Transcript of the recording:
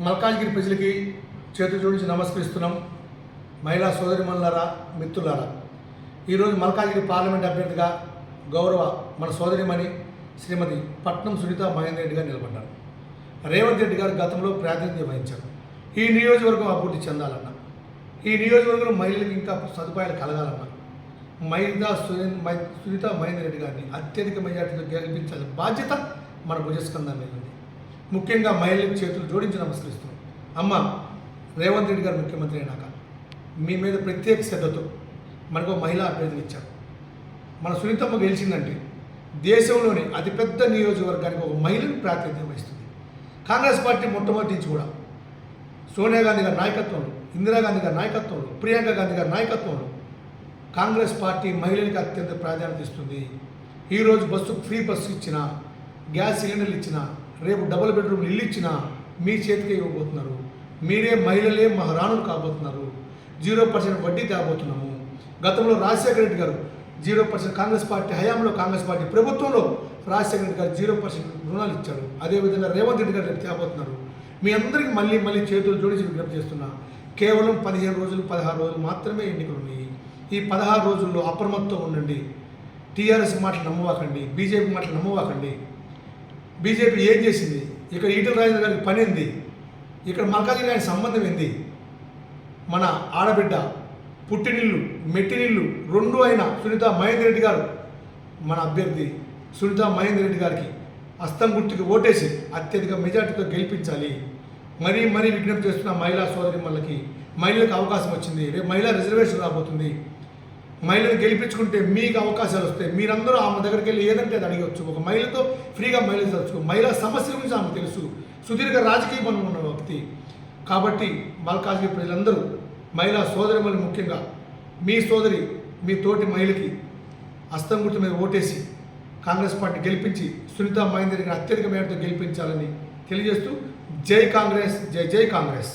మల్కాజ్గిరి ప్రజలకి చేతులు జోడించి నమస్కరిస్తున్నాం. మహిళా సోదరిమణులారా మిత్రులారా ఈరోజు మల్కాజ్గిరి పార్లమెంట్ అభ్యర్థిగా గౌరవ మన సోదరిమణి శ్రీమతి పట్నం సునీత మహేందర్ రెడ్డి గారు నిలబడ్డారు. రేవంత్ రెడ్డి గారు గతంలో ప్రాతినిధ్యం వహించారు. ఈ నియోజకవర్గం అభివృద్ధి చెందాలన్నా ఈ నియోజకవర్గంలో మహిళలకు ఇంకా సదుపాయాలు కలగాలన్నా మహిళా సునీ- మై- సునీత మహేందర్ రెడ్డి గారిని అత్యధిక మెజార్టీతో గెలిపించాల్సిన బాధ్యత మన భుజస్కంధం మీద ఉంది. ముఖ్యంగా మహిళలకు చేతులు జోడించి నమస్కరిస్తున్నాం. అమ్మ రేవంత్ రెడ్డి గారు ముఖ్యమంత్రి అయినాక మీ మీద ప్రత్యేక శ్రద్ధతో మనకు మహిళా అభ్యర్థులు ఇచ్చారు. మన సునీతమ్మ గెలిచిందంటే దేశంలోని అతిపెద్ద నియోజకవర్గానికి ఒక మహిళను ప్రాతినిధ్యం వహిస్తుంది. కాంగ్రెస్ పార్టీ మొట్టమొదటి నుంచి కూడా సోనియా గాంధీ గారి నాయకత్వంలో ఇందిరాగాంధీ గారి నాయకత్వంలో ప్రియాంక గాంధీ గారి నాయకత్వంలో కాంగ్రెస్ పార్టీ మహిళలకు అత్యంత ప్రాధాన్యత ఇస్తుంది. ఈరోజు బస్సు ఫ్రీ బస్సు ఇచ్చిన గ్యాస్ సిలిండర్లు ఇచ్చిన రేపు డబుల్ బెడ్రూమ్లు ఇల్లు ఇచ్చినా మీ చేతికే ఇవ్వబోతున్నారు. మీరే మహిళలే మహారాణులు కాబోతున్నారు. జీరో పర్సెంట్ వడ్డీ తేబోతున్నాము. గతంలో రాజశేఖర రెడ్డి గారు జీరో పర్సెంట్ కాంగ్రెస్ పార్టీ హయాంలో కాంగ్రెస్ పార్టీ ప్రభుత్వంలో రాజశేఖర రెడ్డి గారు జీరో పర్సెంట్ రుణాలు ఇచ్చారు. అదేవిధంగా రేవంత్ రెడ్డి గారు రేపు తేబోతున్నారు. మీ అందరికీ మళ్ళీ మళ్ళీ చేతులు జోడించి విజ్ఞప్తి చేస్తున్నా కేవలం పదిహేను రోజులు పదహారు రోజులు మాత్రమే ఎన్నికలు ఉన్నాయి. ఈ పదహారు రోజుల్లో అప్రమత్తం ఉండండి. టీఆర్ఎస్ మాటలు నమ్మవాకండి. బీజేపీ మాటలు నమ్మవాకండి. బీజేపీ ఏం చేసింది? ఇక్కడ ఈటల రాజేంద్ర గారికి పని ఏంది? ఇక్కడ మల్కాజిగిరి గారి సంబంధం ఏంది? మన ఆడబిడ్డ పుట్టినిల్లు మెట్టినిల్లు రెండు అయిన సునీత మహేందర్ రెడ్డి గారు మన అభ్యర్థి సునీత మహేందర్ రెడ్డి గారికి హస్తం గుర్తుకి ఓటేసి అత్యధిక మెజార్టీతో గెలిపించాలి. మరీ మరీ విజ్ఞప్తి చేస్తున్న మహిళా సోదరి మళ్ళకి మహిళలకు అవకాశం వచ్చింది. రేపు మహిళా రిజర్వేషన్ రాబోతుంది. మహిళను గెలిపించుకుంటే మీకు అవకాశాలు వస్తాయి. మీరందరూ ఆమె దగ్గరికి వెళ్ళి ఏదంటే అది అడగవచ్చు ఒక మహిళతో ఫ్రీగా మహిళలు తరచు మహిళా సమస్య గురించి ఆమె తెలుసు. సుదీర్ఘ రాజకీయ పనులు ఉన్న వ్యక్తి. కాబట్టి మల్కాజ్గిరి ప్రజలందరూ మహిళా సోదరిమణులు ముఖ్యంగా మీ సోదరి మీ తోటి మహిళకి హస్తం గుర్తు మీద ఓటేసి కాంగ్రెస్ పార్టీ గెలిపించి సునీత మహేందర్ గారిని అత్యధిక మేరతో గెలిపించాలని తెలియజేస్తూ జై కాంగ్రెస్ జై జై కాంగ్రెస్.